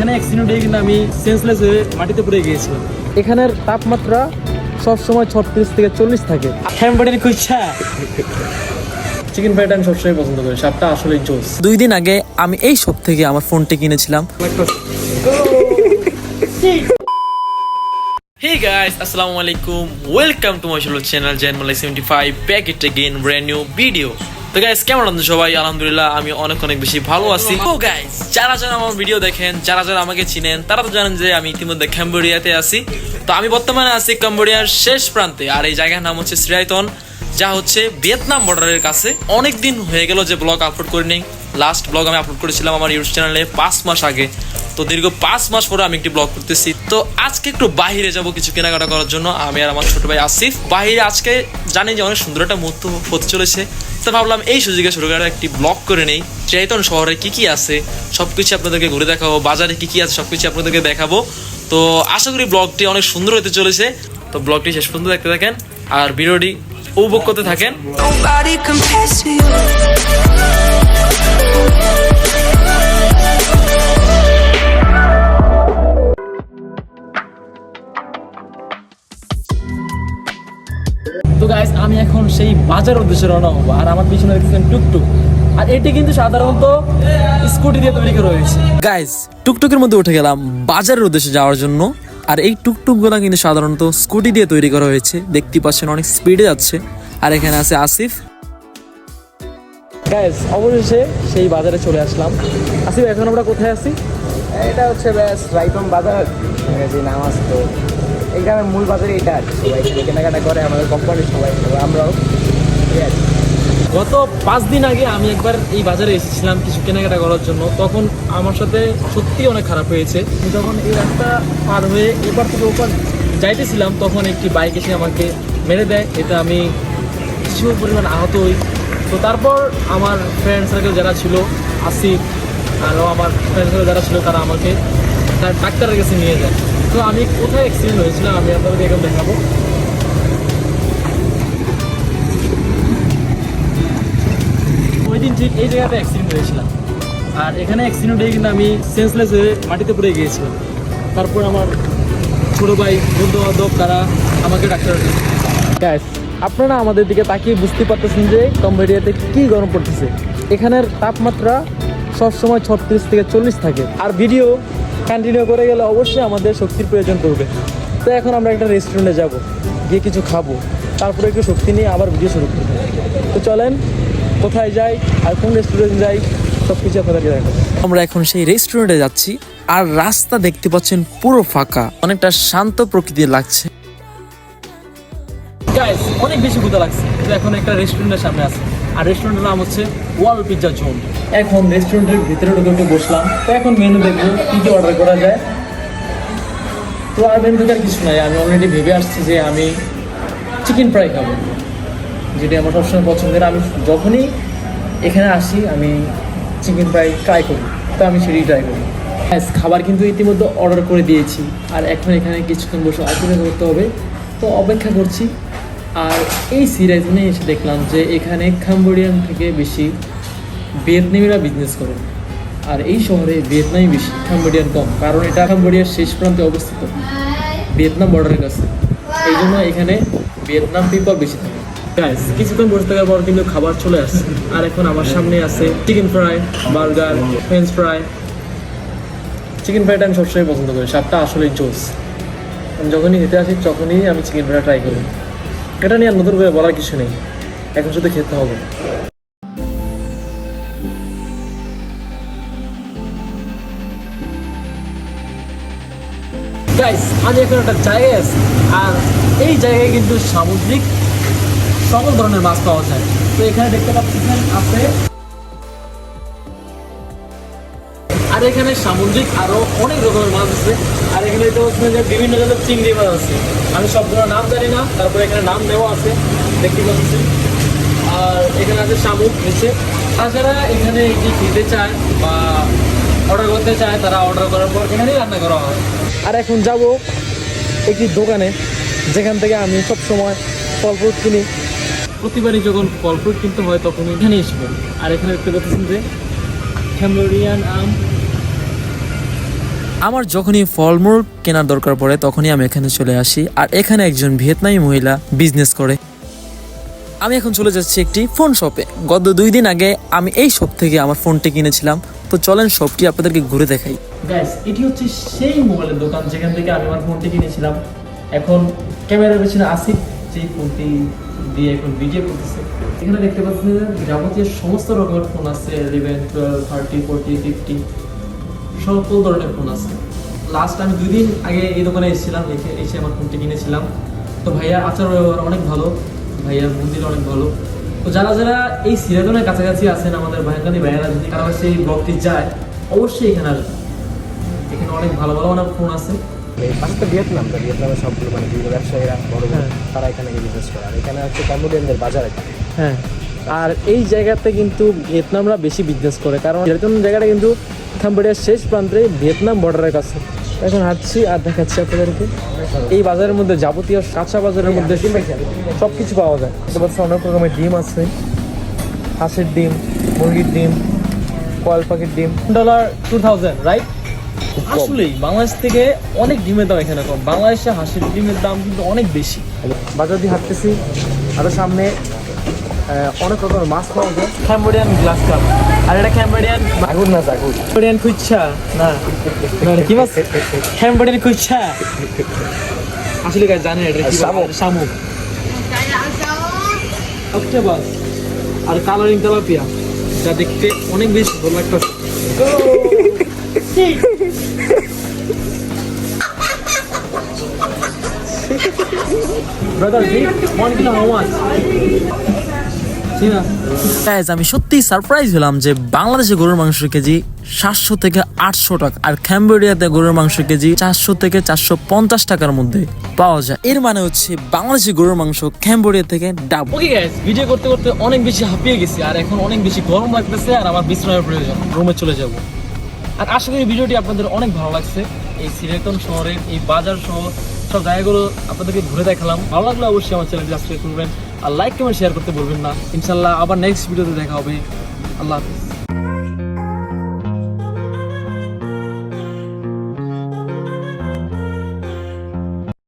এখানে অ্যাক্সিডেন্ট হয়ে কিন্তু আমি সেন্সলেস হয়ে মাটিতে পড়ে গিয়েছিলাম। এখানের তাপমাত্রা সবসময় ছত্রিশ থেকে চল্লিশ থাকে। হ্যামবাড়ির কুইচ্ছা চিকেন ফ্রাইটা আমি সবসময় পছন্দ করি সাপটা আসলে জোস। দুই দিন আগে আমি এই শপ থেকে আমার ফোনটি কিনেছিলাম। Hey guys, assalamu alaikum. Welcome to my channel channel Jan Malay 75 back it again brand new video. তো গাইস কেমন আছেন সবাই? আলহামদুলিল্লাহ, আমি অনেক অনেক বেশি ভালো আছি। তো গাইস যারা যারা আমার ভিডিও দেখেন, যারা যারা আমাকে চিনেন, তারা তো জানেন যে আমি ইতিমধ্যে ক্যাম্বোডিয়াতে আছি। তো আমি বর্তমানে আছি কম্বোডিয়ার শেষ প্রান্তে, আর এই জায়গার নাম হচ্ছে শ্রীরাইতন যা হচ্ছে ভিয়েতনাম বর্ডারের কাছে। অনেক দিন হয়ে গেল যে ব্লগ আপলোড করিনি। লাস্ট ব্লগ আমি আপলোড করেছিলাম আমার ইউটিউব চ্যানেলে পাঁচ মাস আগে। তো দীর্ঘ পাঁচ মাস পরে আমি একটি ব্লগ করতেছি তো আজকে একটু বাইরে যাব কিছু কেনাকাটা করার জন্য। আমি আর আমার ছোট ভাই আসিফ। বাইরে আজকে জানি যে অনেক সুন্দর একটা মুহূর্ত হতে চলেছে। তো ভাবলাম এই সুযোগে ছোট করে একটি ব্লগ করে নেই। চেতন শহরে কি কি আছে সব কিছু আপনাদেরকে ঘুরে দেখাবো। বাজারে কি কি আছে, সবকিছু আপনাদেরকে দেখাবো। তো আশা করি ব্লগটি অনেক সুন্দর হতে চলেছে। তো ব্লগটি শেষ পর্যন্ত দেখতে থাকেন। আর ভিডিওটি উপভোগ করতে থাকেন। সেই বাজার উদ্দেশ্যে রওনা হব। আর আমার পিছনে দেখছেন টুকটুক। আর এটি কিন্তু সাধারণত স্কুটি দিয়ে তৈরি করা হয়েছে। গাইজ টুকটুকের মধ্যে উঠে গেলাম বাজারের উদ্দেশ্যে যাওয়ার জন্য। আর এই টুকটুকগুলো কিন্তু সাধারণত স্কুটি দিয়ে তৈরি করা হয়েছে। দেখতে পাচ্ছেন অনেক স্পিডে যাচ্ছে। আর এখানে আছে আসিফ। গাইস অবশেষে সেই বাজারে চলে আসলাম। আসিফ এখন আমরা কোথায় আছি? এটা হচ্ছে ব্যাস রাইতম বাজার। আর কি নাম আছে তো এই গ্রামের মূল বাজারে এটা আর কি। সবাই কেনাকাটা করে আমাদের কোম্পানির সবাই। আমরাও। গত পাঁচ দিন আগে আমি একবার এই বাজারে এসেছিলাম কিছু কেনাকাটা করার জন্য। তখন আমার সাথে সত্যি অনেক খারাপ হয়েছে। যখন এই রাস্তা পার হয়ে এপার থেকে ওপার যাইতেছিলাম, তখন একটি বাইক এসে আমাকে মেরে দেয়। এটা আমি কিছু পরিমাণ আহত হই। তো তারপর আমার ফ্রেন্ড সার্কেল যারা ছিল, আসিফ আরও আমার ফ্রেন্ড সার্কেল যারা ছিল, তারা আমাকে তার ডাক্তারের কাছে নিয়ে যায়। তো আমি কোথায় অ্যাক্সিডেন্ট হয়েছিলাম আমি আপনাদেরকে এখন দেখাবো। ঠিক এই জায়গাতে অ্যাক্সিডেন্ট হয়েছিলাম। আর এখানে অ্যাক্সিডেন্ট হয়ে কিন্তু আমি সেন্সলেস হয়ে মাটিতে পড়ে গিয়েছিলাম। তারপর আমার ছোটো ভাই বন্ধু বান্ধব তারা আমাকে ডাক্তার গ্যাস আপনারা আমাদের দিকে তাকিয়ে বুঝতে পারতেছেন যে কম্বোডিয়াতে কি গরম পড়তেছে। এখানের তাপমাত্রা সবসময় ছত্রিশ থেকে চল্লিশ থাকে। আর ভিডিও কন্টিনিউ করে গেলে অবশ্যই আমাদের শক্তির প্রয়োজন পড়বে। তো এখন আমরা একটা রেস্টুরেন্টে যাব, গিয়ে কিছু খাব। তারপরে একটু শক্তি নিয়ে আবার ভিডিও শুরু করব। তো চলেন কোথায় যাই আর কোন রেস্টুরেন্ট যাই সব কিছু আপনাদেরকে দেখাবো। আমরা এখন সেই রেস্টুরেন্টে যাচ্ছি আর রাস্তা দেখতে পাচ্ছেন পুরো ফাঁকা। অনেকটা শান্ত প্রকৃতির লাগছে। গাইস অনেক বেশি ক্ষুদা লাগছে। তো এখন একটা রেস্টুরেন্টের সামনে আছে। আর রেস্টুরেন্টের নাম হচ্ছে ওয়াল পিৎজা জোন এখন রেস্টুরেন্টের ভিতরে ঢুকে একটু বসলাম। তো এখন মেনু দেখব কী কী অর্ডার করা যায়। তো আর মেনু আর কিছু নাই। আমি অলরেডি ভেবে আসছি যে আমি চিকেন ফ্রাই খাব। যেটি আমার সবসময় পছন্দের, আমি যখনই এখানে আসি, আমি চিকেন ফ্রাই ট্রাই করি। তো আমি সেটাই ট্রাই করি। হ্যাঁ খাবার কিন্তু ইতিমধ্যে অর্ডার করে দিয়েছি, আর এখন এখানে কিছুক্ষণ বসে অপেক্ষা করতে হবে। তো অপেক্ষা করছি, আর এই সিরিজনে এসে দেখলাম যে এখানে কাম্বোডিয়ান থেকে বেশি ভিয়েতনামিরা বিজনেস করে। আর এই শহরে ভিয়েতনামি বেশি কাম্বোডিয়ান কম, কারণ এটা কাম্বোডিয়ার শেষ প্রান্তে অবস্থিত, ভিয়েতনাম বর্ডারের কাছে। এই জন্য এখানে ভিয়েতনাম পিপল বেশি থাকে। গাইস কিছুক্ষণ বসে থাকার পর কিন্তু খাবার চলে আসছে। আর এখন আমার সামনে আছে chicken fry burger French fry chicken ফ্রাইটা আমি সবসময় পছন্দ করি সাপটা আসলে জোস আমি যখনই খেতে আসি, তখনই আমি চিকেন ফ্রাই ট্রাই করি। এটা নিয়ে আর নতুন করে বলার কিছু নেই। এখন শুধু খেতে হবে। আমি এখন একটা জায়গায় আছি। আর এই জায়গায় কিন্তু সামুদ্রিক সকল ধরনের মাছ পাওয়া যায়। তো এখানে দেখতে পাচ্ছেন আছে আর এখানে সামুদ্রিক আরও অনেক রকমের মাছ আছে। আর এখানে দেখতে পাচ্ছেন যে বিভিন্ন জাতের চিংড়ি মাছ আছে। আমি সবগুলো নাম জানি না, তারপরে এখানে নাম দেওয়া আছে, দেখতে পাচ্ছেন। আর এখানে আছে শামুক, নিচে। তাছাড়া এখানে যে খেতে চায় বা অর্ডার করতে চায়, তারা অর্ডার করার পর এখানেই রান্না করা হয়। আর এখন যাব একটি দোকানে, যেখান থেকে আমি সব সময় ফল ফ্রুট কিনি। প্রতিবারই যখন ফল ফ্রুট কিনতে হয় তখন এখানে এসে আর এখানে দেখতে পাচ্ছেন যে ক্যাম্বোডিয়ান আম। আমার যখনই ফলমূল কেনার দরকার পড়ে তখনই আমি এখানে চলে আসি। আর এখানে একজন ভিয়েতনামি মহিলা বিজনেস করে। আমি এখন চলে যাচ্ছি একটি ফোন শপে গত দুই দিন আগে আমি এই শপ থেকে আমার ফোনটি কিনেছিলাম। তো চলেন শপটি আপনাদেরকে ঘুরে দেখাই। গাইস এটি হচ্ছে সেই মোবাইলের দোকান যেখান থেকে আমি আমার ফোনটি কিনেছিলাম। এখন ক্যামেরার পেছনে আসিফ যে ফোনটি দিয়ে এখন ভিডিও করতেছে। এখানে দেখতে পাচ্ছেন যাবতীয় সমস্ত রকমের ফোন আছে eleven twelve thirty forty fifty সকল ধরনের ফোন আছে। লাস্ট আমি দুই আগে এই দোকানে এসেছিলাম এসে এসে আমার ফোনটি কিনেছিলাম। তো ভাইয়া আচার ব্যবহার অনেক ভালো ভাইয়ার মন্দির অনেক ভালো। তো যারা যারা এই সিরাজনের কাছাকাছি আছেন, আমাদের ভাইয়াকানি ভাইয়ারা, যদি কাছে এই ব্লগটি যায়, অবশ্যই এখানে আসবেন। এখানে অনেক ভালো ভালো অনেক ফোন আছে। পাশে তো ভিয়েতনাম তো ভিয়েতনামের সবগুলো মানে বিভিন্ন ব্যবসায়ীরা বড় বড় হ্যাঁ। তারা এখানে বিজনেস করে। আর এখানে হচ্ছে কম্বোডিয়ানদের বাজার এটা হ্যাঁ। আর এই জায়গাতে কিন্তু ভিয়েতনামরা বেশি বিজনেস করে কারণ এরকম জায়গাটা কিন্তু কাম্বোডিয়ার শেষ প্রান্তে ভিয়েতনাম বর্ডারের কাছে। এখন হাঁটছি আর দেখাচ্ছি আপনাদেরকে। এই বাজারের মধ্যে যাবতীয় কাঁচা বাজারের মধ্যে সব কিছু পাওয়া যায়। দেখতে অনেক রকমের ডিম আছে। হাঁসের ডিম মুরগির ডিম কয়েল পাখির ডিম। ডলার টু থাউজেন্ড রাইট আসলেই বাংলাদেশ থেকে অনেক ডিমের দাম এখানে কম। বাংলাদেশে হাঁসের ডিমের দাম কিন্তু অনেক বেশি। বাজার দিয়ে হাঁটতেছি। আরও সামনে অনেক রকমের মাছ পাওয়া যায়। ক্যাম্বোডিয়ান গ্লাস কাপ আর এটা ক্যাম্বোডিয়ান আগুন না আগুন ক্যাম্বোডিয়ান কুচ্ছা না কি মাছ? ক্যাম্বোডিয়ান কুচ্ছা আসলে গাছ জানেন এটা কি শামুক। অক্টোপাস। আর কালারিং তেলাপিয়া যা দেখতে অনেক বেশি ভালো লাগতেছে। Guys, আমি সত্যি সারপ্রাইজ হলাম যে বাংলাদেশে গরুর মাংস কেজি সাতশো থেকে আটশো টাকা আর ক্যাম্বোডিয়াতে গরুর মাংস কেজি চারশো থেকে চারশো পঞ্চাশ টাকার মধ্যে পাওয়া যায়। এর মানে হচ্ছে বাংলাদেশি গরুর মাংস ক্যাম্বোডিয়া থেকে ডাবল ওকে গাইস ভিডিও করতে করতে অনেক বেশি হাঁপিয়ে গেছি আর এখন অনেক বেশি গরম লাগতেছে আর আমার বিশ্রামের প্রয়োজন। রুমে চলে যাব। আর আশা করি ভিডিওটি আপনাদের অনেক ভালো লাগছে। এই সিলেটন শহরের এই বাজার শহর সব জায়গাগুলো আপনাদেরকে ঘুরে দেখালাম। ভালো লাগলে অবশ্যই আমার চ্যানেলটি সাবস্ক্রাইব করবেন। আর লাইক কমেন্ট শেয়ার করতে বলবেন না। ইনশাল্লাহ আবার নেক্সট ভিডিওতে দেখা হবে। আল্লাহ হাফিজ।